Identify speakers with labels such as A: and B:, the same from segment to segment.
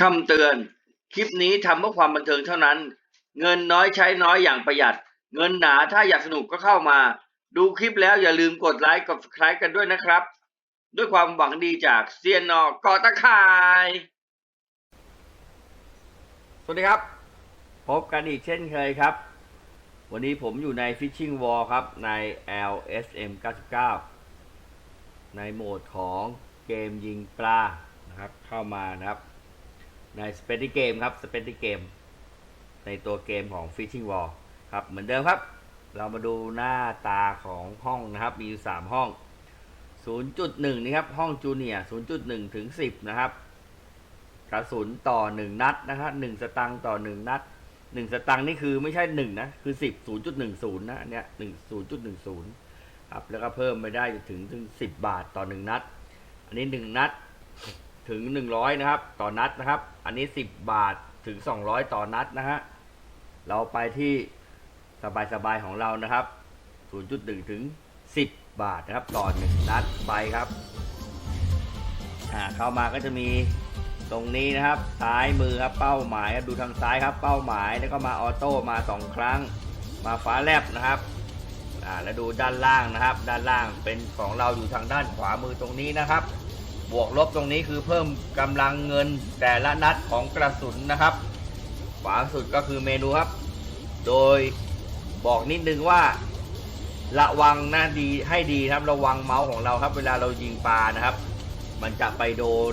A: คำเตือน คลิปนี้ทำเพื่อความบันเทิงเท่านั้น เงินน้อยใช้น้อยอย่างประหยัด เงินหนาถ้าอยากสนุกก็เข้ามา ดูคลิปแล้วอย่าลืมกดไลค์กด subscribe กันด้วยนะครับ ด้วยความหวังดีจากเซียนนอกอตะข่าย สวัสดีครับ พบกันอีกเช่นเคยครับ วันนี้ผมอยู่ใน Fishing Wall ครับ ใน LSM 99 ในโหมดของเกมยิงปลานะครับเข้ามานะครับ ใน s p e c i Game ครับ s p e c i Game ในตัวเกมของ Fishing Wall ครับ เหมือนเดิมครับ เรามาดูหน้าตาของห้องนะครับ มีอยู่ 3 ห้อง 0.1นี่ครับ ห้องจูเนียร์0.1 ถึง 10 นะครับ กระสุนต่อ 1 นัดนะครับ1สตังค์ต่อ 1 นัด 1 สตังค์นี่คือไม่ใช่ 1 นะ คือ 10 0.10 นะเนี้ย1 0.10 ครับ แล้วก็เพิ่มไปได้ถึงถึง 10 บาทต่อ 1 นัด อันนี้ 1 นัด ถึง 100 นะครับ ต่อนัดนะครับ อันนี้ 10 บาทถึง 200 ต่อนัดนะฮะ เราไปที่สบายๆของเรานะครับ 0.1 ถึง 10 บาทนะครับ ต่อ 1 นัดไปครับอ่าเข้ามาก็จะมีตรงนี้นะครับ ซ้ายมือครับเป้าหมายครับดูทางซ้ายครับเป้าหมายแล้วก็มาออโต้มา 2 ครั้ง มาฟ้าแลบนะครับอ่าแล้วดูด้านล่างนะครับ ด้านล่างเป็นของเราอยู่ทางด้านขวามือตรงนี้นะครับ บวกลบตรงนี้คือเพิ่มกำลังเงินแต่ละนัดของกระสุนนะครับขวาสุดก็คือเมนูครับ โดยบอกนิดนึงว่า ระวังนะดีให้ดีครับ ระวังเมาส์ของเราครับ เวลาเรายิงปลานะครับ มันจะไปโดน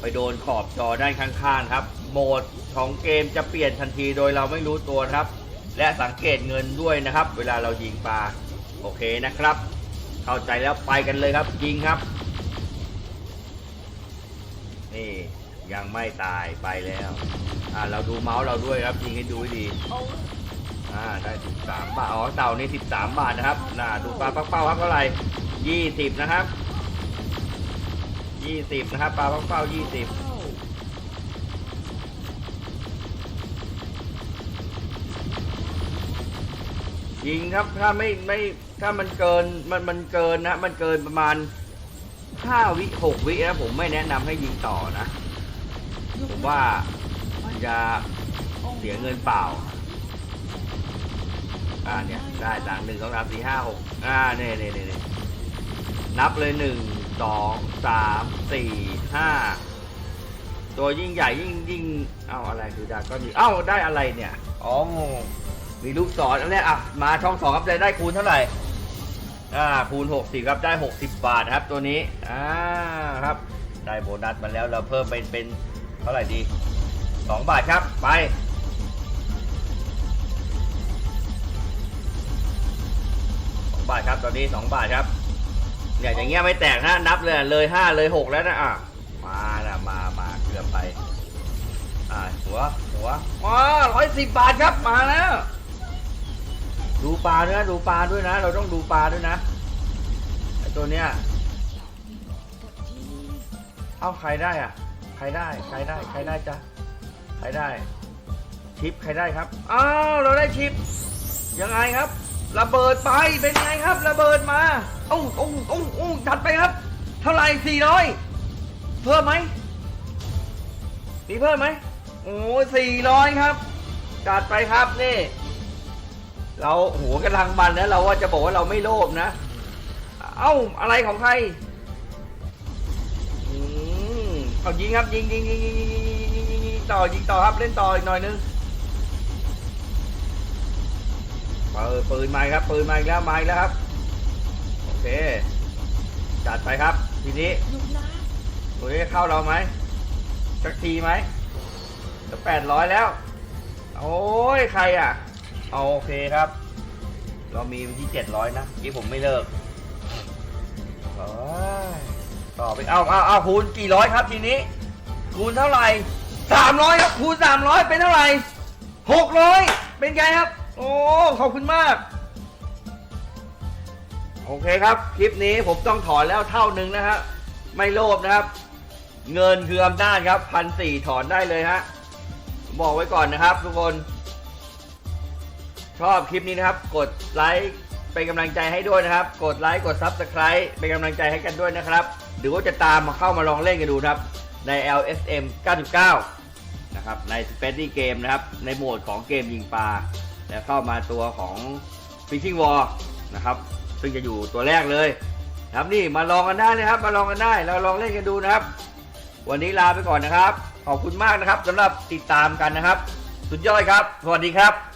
A: ไปโดนขอบจอด้านข้างๆครับ โหมดของเกมจะเปลี่ยนทันทีโดยเราไม่รู้ตัวครับ และสังเกตเงินด้วยนะครับ เวลาเรายิงปลาโอเคนะครับ เข้าใจแล้วไปกันเลยครับยิงครับ นี่ยังไม่ตายไปแล้ว อ่าเราดูเมาส์เราด้วยครับยิงให้ดูให้ดี อ่าได้สิบสามบาท อ๋อเต่านี่สิบสามบาทนะครับ น่าดูปลาปักเป้าครับเท่าไหร่ยี่สิบนะครับยี่สิบนะครับปลาปักเป้ายี่สิบยิงครับถ้าไม่ไม่ถ้ามันเกินมันมันเกินนะมันเกินประมาณ ห้าวิหกวินะผมไม่แนะนำให้ยิงต่อนะ ผมว่ามันจะเสียเงินเปล่า อ่าเนี่ย ได้ตังหนึ่งสองสามสี่ห้าหกอ่าเนี่ยเนี่ยเนี่ยนับเลยหนึ่งสองสามสี่ห้าตัวยิ่งใหญ่ยิ่งยิ่งเอ้าอะไรดูดาก็ดีเอ้าได้อะไรเนี่ย อ๋อ มีลูกศรอันนี้อะ มาช่องสองครับได้ได้คูณเท่าไหร่ อ่าคูณหกสิครับได้หกสิบบาทครับตัวนี้อ่าครับได้โบนัสมาแล้วเราเพิ่มเป็นเป็นเท่าไหร่ดีสองบาทครับไปสองบาทครับตอนนี้สองบาทครับเนี่ยอย่างเงี้ยไม่แตกนะนับเลยเลยห้าเลยหกแล้วนะอะมานะมามาเกือบไป อ่าหัวหัวมาร้อยสิบบาทครับมาแล้ว ปลาด้วยนะดูปลาด้วยนะ เราต้องดูปลาด้วยนะไอตัวเนี้ยเอาใครได้อะ ใครได้ใครได้ใครได้จ้ะใครได้ชิปใครได้ครับอ้าวเราได้ชิปยังไงครับ ระเบิดไปเป็นไงครับ ระเบิดมาอุ้งอุ้งอุ้งอุ้งจัดไปครับ เท่าไหร่สี่ร้อยเพิ่มไหมมีเพิ่มไหมโอ้สี่ร้อยครับจัดไปครับนี่ เราโหกำลังมันนะเราว่าจะบอกว่าเราไม่โลภนะ เอ้าอะไรของใครอืมเอายิงครับยิงยิงยิงยิงยิงยิงยิงยิงยิงยิงต่อยิงต่อครับเล่นต่ออีกหน่อยนึงเปิดปืนมาครับปืนมาอีกแล้วมาอีกแล้วครับโอเคจัดไปครับ ทีนี้ตัวนี้เข้าเราไหมสักทีไหมจะแปดร้อยแล้ว โอ้ยใครอะ เอาโอเคครับ เรามีที่เจ็ดร้อยนะที่ผมไม่เลิกต่อไปเอาเอาเอาคูณกี่ร้อยครับทีนี้คูณเท่าไหร่สามร้อยครับคูณสามร้อยเป็นเท่าไหร่หกร้อยเป็นไงครับ โอ้ขอบคุณมาก โอเคครับ คลิปนี้ผมต้องถอนแล้วเท่าหนึ่งนะฮะไม่โลภนะครับ เงินคืออำนาจครับพันสี่ถอนได้เลยฮะบอกไว้ก่อนนะครับ ทุกคน ชอบคลิปนี้นะครับ กดไลค์เป็นกำลังใจให้ด้วยนะครับ กดไลค์กดซับสไคร b ์เป็นกำลังใจให้กันด้วยนะครับ หรือว่าจะตามมาเข้ามาลองเล่นกันดูครับ ใน LSM 99 นะครับ ใน s p e c i Game นะครับ ในโหมดของเกมยิงปลา แล้วเข้ามาตัวของ Fishing War นะครับ ซึ่งจะอยู่ตัวแรกเลยครับนี่มาลองกันได้นะครับ มาลองกันได้เราลองเล่นกันดูนะครับ วันนี้ลาไปก่อนนะครับ ขอบคุณมากนะครับสำหรับติดตามกันนะครับ สุดยอดครับ สวัสดีครับ